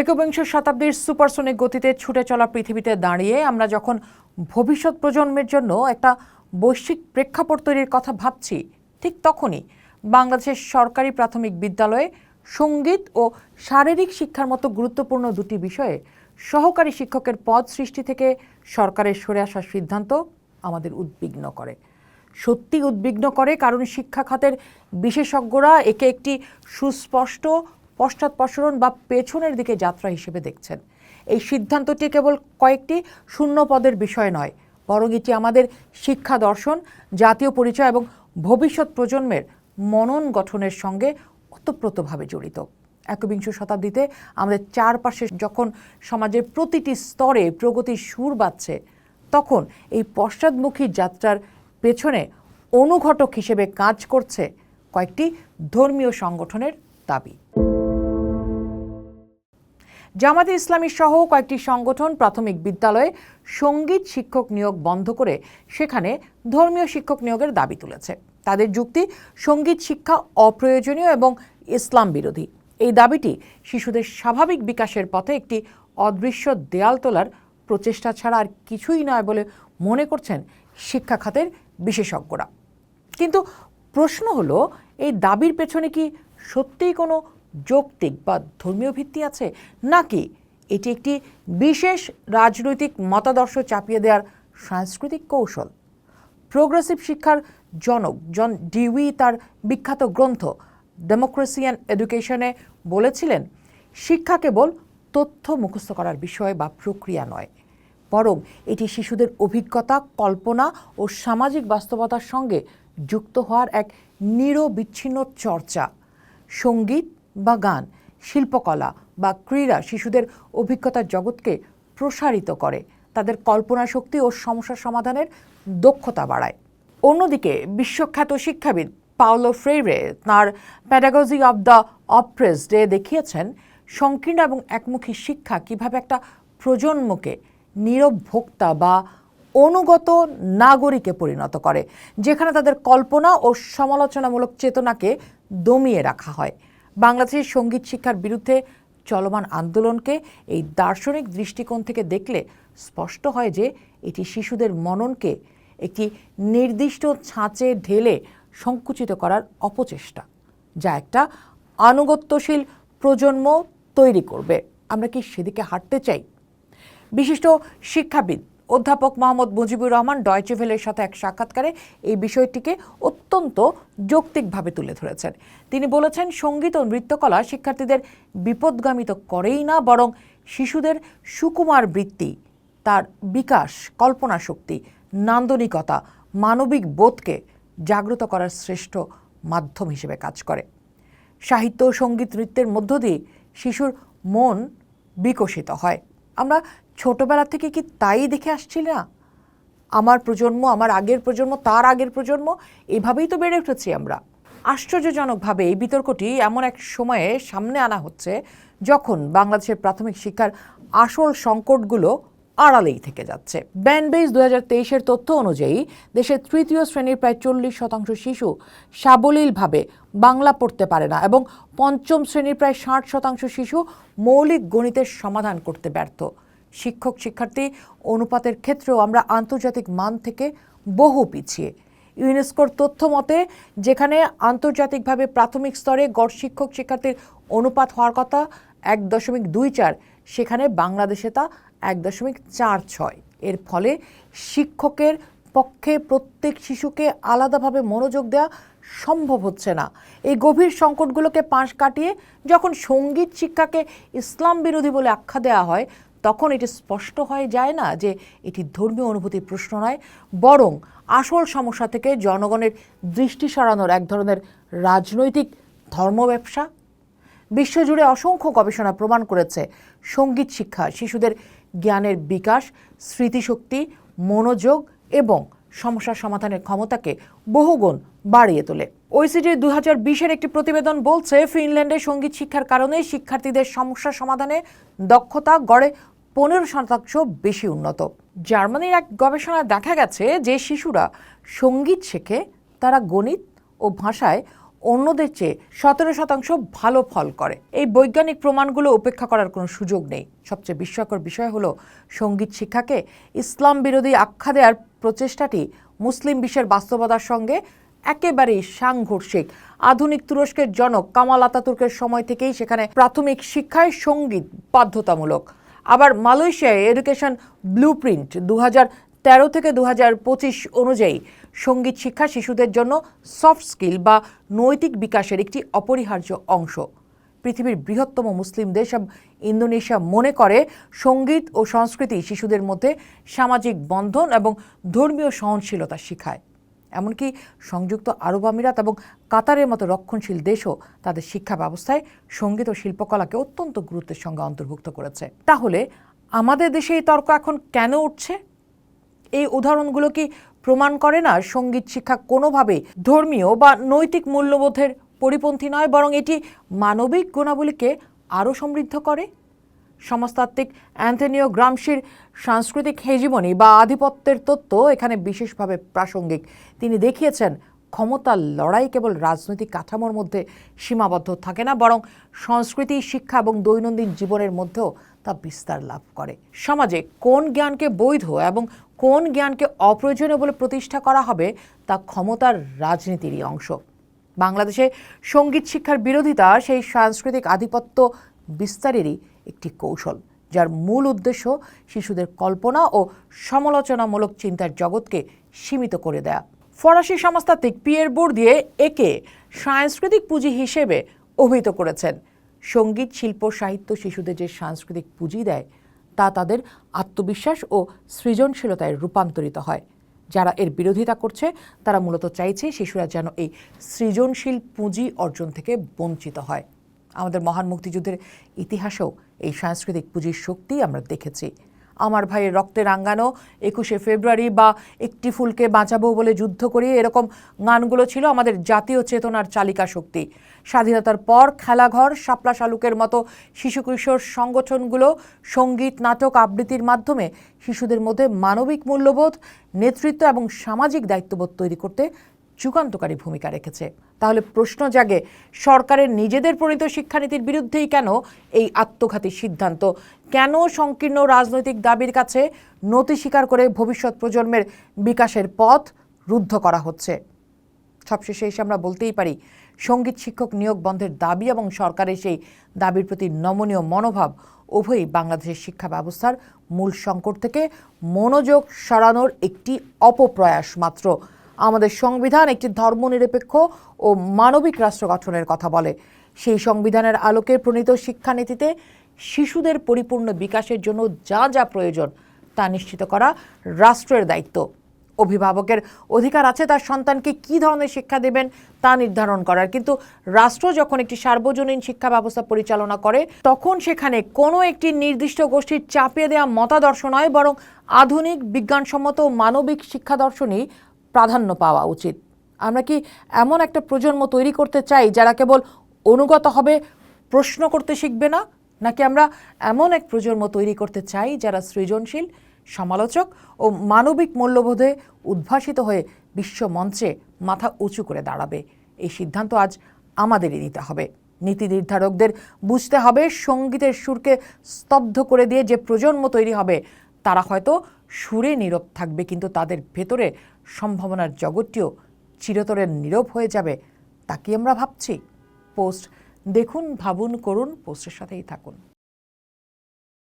একবিংশ শতাব্দীর সুপারসোনিক গতিতে ছুটে চলা পৃথিবীতে দাঁড়িয়ে আমরা যখন ভবিষ্যৎ প্রজন্মের জন্য একটা বৈশ্বিক প্রেক্ষাপট তৈরির কথা ভাবছি, ঠিক তখনই বাংলাদেশের সরকারি প্রাথমিক বিদ্যালয়ে সংগীত ও শারীরিক শিক্ষার মতো গুরুত্বপূর্ণ দুটি বিষয়ে সহকারী শিক্ষকের পদ সৃষ্টি থেকে সরকারের সরে আসার সিদ্ধান্ত আমাদের উদ্বিগ্ন করে। সত্যি উদ্বিগ্ন করে, কারণ শিক্ষা খাতের বিশেষজ্ঞরা একে একটি সুস্পষ্ট পশ্চাৎপসরণ বা পেছনের দিকে যাত্রা হিসেবে দেখছেন। এই সিদ্ধান্তটি কেবল কয়েকটি শূন্য পদের বিষয় নয়, বরং এটি আমাদের শিক্ষা দর্শন, জাতীয় পরিচয় এবং ভবিষ্যৎ প্রজন্মের মনন গঠনের সঙ্গে ওতপ্রোতভাবে জড়িত। একবিংশ শতাব্দীতে আমাদের চারপাশে যখন সমাজের প্রতিটি স্তরে প্রগতির সুর বাজছে, তখন এই পশ্চাদমুখী যাত্রার পেছনে অনুঘটক হিসেবে কাজ করছে কয়েকটি ধর্মীয় সংগঠনের দাবি। জামাতে ইসলামী সহ কয়েকটি সংগঠন প্রাথমিক বিদ্যালয়ে সংগীত শিক্ষক নিয়োগ বন্ধ করে সেখানে ধর্মীয় শিক্ষক নিয়োগের দাবি তুলেছে। তাদের যুক্তি, সংগীত শিক্ষা অপ্রয়োজনীয় এবং ইসলাম বিরোধী। এই দাবিটি শিশুদের স্বাভাবিক বিকাশের পথে একটি অদৃশ্য দেয়াল তোলার প্রচেষ্টা ছাড়া আর কিছুই নয় বলে মনে করছেন শিক্ষা খাতের বিশেষজ্ঞরা। কিন্তু প্রশ্ন হলো, এই দাবির পেছনে কি সত্যিই কোনো যৌক্তিক বা ধর্মীয় ভিত্তি আছে, নাকি এটি একটি বিশেষ রাজনৈতিক মতাদর্শ চাপিয়ে দেওয়ার সাংস্কৃতিক কৌশল? প্রোগ্রেসিভ শিক্ষার জনক জন ডিউই তার বিখ্যাত গ্রন্থ ডেমোক্রেসি অ্যান্ড এডুকেশনে বলেছিলেন, শিক্ষা কেবল তথ্য মুখস্থ করার বিষয় বা প্রক্রিয়া নয়, বরং এটি শিশুদের অভিজ্ঞতা, কল্পনা ও সামাজিক বাস্তবতার সঙ্গে যুক্ত হওয়ার এক নিরবিচ্ছিন্ন চর্চা। সংগীত বা গান, শিল্পকলা বা ক্রীড়া শিশুদের অভিজ্ঞতার জগৎকে প্রসারিত করে। তাদের কল্পনা শক্তি ও সমস্যা সমাধানের দক্ষতা বাড়ায়। অন্যদিকে বিশ্বখ্যাত শিক্ষাবিদ পাওলো ফ্রেইরে তাঁর pedagogy of the oppressed দেখিয়েছেন, সংকীর্ণ এবং একমুখী শিক্ষা কীভাবে একটা প্রজন্মকে নীরব ভোক্তা বা অনুগত নাগরিকে পরিণত করে, যেখানে তাদের কল্পনা ও সমালোচনামূলক চেতনাকে দমিয়ে রাখা হয়। বাংলাদেশের সংগীত শিক্ষার বিরুদ্ধে চলমান আন্দোলনকে এই দার্শনিক দৃষ্টিকোণ থেকে দেখলে স্পষ্ট হয় যে এটি শিশুদের মননকে একটি নির্দিষ্ট ছাঁচে ঢেলে সংকুচিত করার অপচেষ্টা, যা একটা আনুগত্যশীল প্রজন্ম তৈরি করবে। আমরা কি সেদিকে হাঁটতে চাই? বিশিষ্ট শিক্ষাবিদ অধ্যাপক মোহাম্মদ মুজিবুর রহমান ডয়চেভেলের সাথে এক সাক্ষাৎকারে এই বিষয়টিকে অত্যন্ত যৌক্তিকভাবে তুলে ধরেছেন। তিনি বলেছেন, সংগীত ও নৃত্যকলা শিক্ষার্থীদের বিপদগামিত করেই না, বরং শিশুদের সুকুমার বৃত্তি, তার বিকাশ, কল্পনা শক্তি, নান্দনিকতা, মানবিক বোধকে জাগ্রত করার শ্রেষ্ঠ মাধ্যম হিসেবে কাজ করে। সাহিত্য সংগীত নৃত্যের মধ্য দিয়ে শিশুর মন বিকশিত হয়। আমরা ছোটবেলা থেকে কি তাই দেখে আসছি না? আমার প্রজন্ম, আমার আগের প্রজন্ম, তার আগের প্রজন্ম, এভাবেই তো বেড়ে উঠেছি আমরা। আশ্চর্যজনকভাবে এই বিতর্কটি এমন এক সময়ে সামনে আনা হচ্ছে যখন বাংলাদেশের প্রাথমিক শিক্ষার আসল সংকটগুলো আড়ালেই থেকে যাচ্ছে। ব্যানবেজ দু হাজার তেইশের তথ্য অনুযায়ী, দেশের তৃতীয় শ্রেণির প্রায় চল্লিশ শতাংশ শিশু সাবলীলভাবে বাংলা পড়তে পারে না এবং পঞ্চম শ্রেণির প্রায় ষাট শতাংশ শিশু মৌলিক গণিতের সমাধান করতে ব্যর্থ। শিক্ষক, শিক্ষার্থী অনুপাতের ক্ষেত্রেও আমরা আন্তর্জাতিক মান থেকে বহু পিছিয়ে। ইউনেস্কোর তথ্য মতে, যেখানে আন্তর্জাতিকভাবে প্রাথমিক স্তরে গড় শিক্ষক, শিক্ষার্থীর অনুপাত হওয়ার কথা এক দশমিক দুই চার, সেখানে বাংলাদেশে তা এক দশমিক চার ছয়। এর ফলে শিক্ষকের পক্ষে প্রত্যেক শিশুকে আলাদাভাবে মনোযোগ দেওয়া সম্ভব হচ্ছে না। এই গভীর সংকটগুলোকে পাশ কাটিয়ে যখন সংগীত শিক্ষাকে ইসলাম বিরোধী বলে আখ্যা দেওয়া হয়, তখন এটি স্পষ্ট হয়ে যায় না যে এটি ধর্মীয় অনুভূতির প্রশ্ন নয়, বরং আসল সমস্যা থেকে জনগণের দৃষ্টি সরানোর এক ধরনের রাজনৈতিক ধর্ম ব্যবসা বিশ্বজুড়ে অসংখ্য গবেষণা প্রমাণ করেছে, সংগীত শিক্ষা শিশুদের জ্ঞানের বিকাশ, স্মৃতিশক্তি, মনোযোগ এবং সমস্যা সমাধানের ক্ষমতাকে বহুগুণ বাড়িয়ে তোলে। ওইসিডির দু হাজার বিশের একটি প্রতিবেদন বলছে, ফিনল্যান্ডে সংগীত শিক্ষার কারণে শিক্ষার্থীদের সমস্যা সমাধানে দক্ষতা গড়ে পনেরো শতাংশ বেশি উন্নত। জার্মানির এক গবেষণায় দেখা গেছে যে শিশুরা সংগীত শেখে, তারা গণিত ও ভাষায় অন্যদের চেয়ে সতেরো শতাংশ ভালো ফল করে। এই বৈজ্ঞানিক প্রমাণগুলো উপেক্ষা করার কোনো সুযোগ নেই। সবচেয়ে বিস্ময়কর বিষয় হলো সংগীত শিক্ষাকে ইসলাম বিরোধী আখ্যা দেওয়ার প্রচেষ্টাটি মুসলিম বিশ্বের বাস্তবতার সঙ্গে একেবারেই সাংঘর্ষিক। আধুনিক তুরস্কের জনক কামাল আতাতুর্কের সময় থেকেই সেখানে প্রাথমিক শিক্ষায় সংগীত বাধ্যতামূলক। আবার মালয়েশিয়ায় এডুকেশন ব্লু প্রিন্ট দু তেরো থেকে দু অনুযায়ী সংগীত শিক্ষা শিশুদের জন্য সফট স্কিল বা নৈতিক বিকাশের একটি অপরিহার্য অংশ। পৃথিবীর বৃহত্তম মুসলিম দেশ ইন্দোনেশিয়া মনে করে, সংগীত ও সংস্কৃতি শিশুদের মধ্যে সামাজিক বন্ধন এবং ধর্মীয় সহনশীলতা শিখায়। এমনকি সংযুক্ত আরব আমিরাত এবং কাতারের মতো রক্ষণশীল দেশও তাদের শিক্ষা ব্যবস্থায় সংগীত ও শিল্পকলাকে অত্যন্ত গুরুত্বের সঙ্গে অন্তর্ভুক্ত করেছে। তাহলে আমাদের দেশে এই তর্ক এখন কেন উঠছে? এই উদাহরণগুলো কি প্রমাণ করে না সংগীত শিক্ষা কোনোভাবে ধর্মীয় বা নৈতিক মূল্যবোধের পরিপন্থী নয়, বরং এটি মানবিক গুণাবলীকে আরও সমৃদ্ধ করে। সমাজতাত্ত্বিক অ্যান্থনিও গ্রামসির সাংস্কৃতিক হেজিমনি বা আধিপত্যের তত্ত্ব এখানে বিশেষভাবে প্রাসঙ্গিক। তিনি দেখিয়েছেন ক্ষমতার লড়াই কেবল রাজনৈতিক কাঠামোর মধ্যে সীমাবদ্ধ থাকে না, বরং সংস্কৃতি, শিক্ষা এবং দৈনন্দিন জীবনের মধ্যেও তা বিস্তার লাভ করে। সমাজে কোন জ্ঞানকে বৈধ এবং কোন জ্ঞানকে অপ্রয়োজনীয় বলে প্রতিষ্ঠা করা হবে তা ক্ষমতার রাজনীতিরই অংশ। বাংলাদেশে সংগীত শিক্ষার বিরোধিতা সেই সাংস্কৃতিক আধিপত্য বিস্তারেরই একটি কৌশল, যার মূল উদ্দেশ্য শিশুদের কল্পনা ও সমালোচনামূলক চিন্তার জগৎকে সীমিত করে দেয়া। ফরাসি সমাজতাত্ত্বিক পিয়ের দিয়ে একে সাংস্কৃতিক পুঁজি হিসেবে অভিহিত করেছেন। সংগীত, শিল্প, সাহিত্য শিশুদের যে সাংস্কৃতিক পুঁজি দেয়, তা তাদের আত্মবিশ্বাস ও সৃজনশীলতায় রূপান্তরিত হয়। যারা এর বিরোধিতা করছে, তারা মূলত চাইছে শিশুরা যেন এই সৃজনশীল পুঁজি অর্জন থেকে বঞ্চিত হয়। আমাদের মহান মুক্তিযুদ্ধের ইতিহাসেও এই সাংস্কৃতিক পুঁজির শক্তি আমরা দেখেছি। আমার ভাইয়ের রক্তে রাঙ্গানো, একুশে ফেব্রুয়ারি বা একটি ফুলকে বাঁচাবো বলে যুদ্ধ করি এরকম গানগুলো ছিল আমাদের জাতীয় চেতনার চালিকা শক্তি। স্বাধীনতার পর খেলাঘর, শাপলা শালুকের মতো শিশু কিশোর সংগঠনগুলো সংগীত, নাটক আবৃত্তির মাধ্যমে শিশুদের মধ্যে মানবিক মূল্যবোধ, নেতৃত্ব এবং সামাজিক দায়িত্ববোধ তৈরি করতে যুগান্তকারী ভূমিকা রেখেছে। তাহলে প্রশ্ন জাগে, সরকারের নিজেদের প্রণীত শিক্ষানীতির বিরুদ্ধেই কেন এই আত্মঘাতী সিদ্ধান্ত? কেন সংকীর্ণ রাজনৈতিক দাবির কাছে নতি স্বীকার করে ভবিষ্যৎ প্রজন্মের বিকাশের পথ রুদ্ধ করা হচ্ছে? সবশেষে এসে আমরা বলতেই পারি, সংগীত শিক্ষক নিয়োগ বন্ধের দাবি এবং সরকারের সেই দাবির প্রতি নমনীয় মনোভাব উভয়ই বাংলাদেশের শিক্ষা ব্যবস্থার মূল সংকট থেকে মনোযোগ সরানোর একটি অপপ্রয়াস মাত্র। আমাদের সংবিধান একটি ধর্মনিরপেক্ষ ও মানবিক রাষ্ট্র গঠনের কথা বলে। সেই সংবিধানের আলোকে প্রণীত শিক্ষানীতিতে শিশুদের পরিপূর্ণ বিকাশের জন্য যা যা প্রয়োজন তা নিশ্চিত করা রাষ্ট্রের দায়িত্ব। অভিভাবকের অধিকার আছে, তার সন্তানকে কী ধরনের শিক্ষা দেবেন তা নির্ধারণ করার। কিন্তু রাষ্ট্র যখন একটি সার্বজনীন শিক্ষা ব্যবস্থা পরিচালনা করে, তখন সেখানে কোনো একটি নির্দিষ্ট গোষ্ঠীর চাপিয়ে দেওয়া মতাদর্শ নয়, বরং আধুনিক, বিজ্ঞানসম্মত মানবিক শিক্ষা দর্শনই প্রাধান্য পাওয়া উচিত। আমরা কি এমন একটা প্রজন্ম তৈরি করতে চাই যারা কেবল অনুগত হবে, প্রশ্ন করতে শিখবে না? নাকি আমরা এমন এক প্রজন্ম তৈরি করতে চাই যারা সৃজনশীল, সমালোচক ও মানবিক মূল্যবোধে উদ্ভাসিত হয়ে বিশ্ব মঞ্চে মাথা উঁচু করে দাঁড়াবে? এই সিদ্ধান্ত আজ আমাদেরই নিতে হবে। নীতি নির্ধারকদের বুঝতে হবে, সঙ্গীতের সুরকে স্তব্ধ করে দিয়ে যে প্রজন্ম তৈরি হবে, তারা হয়তো সুরে নীরব থাকবে, কিন্তু তাদের ভেতরে সম্ভাবনার জগৎটিও চিরতরে নীরব হয়ে যাবে, তা কি আমরা ভাবছি? পোস্ট দেখুন, ভাবুন, করুন, পোস্টের সাথেই থাকুন।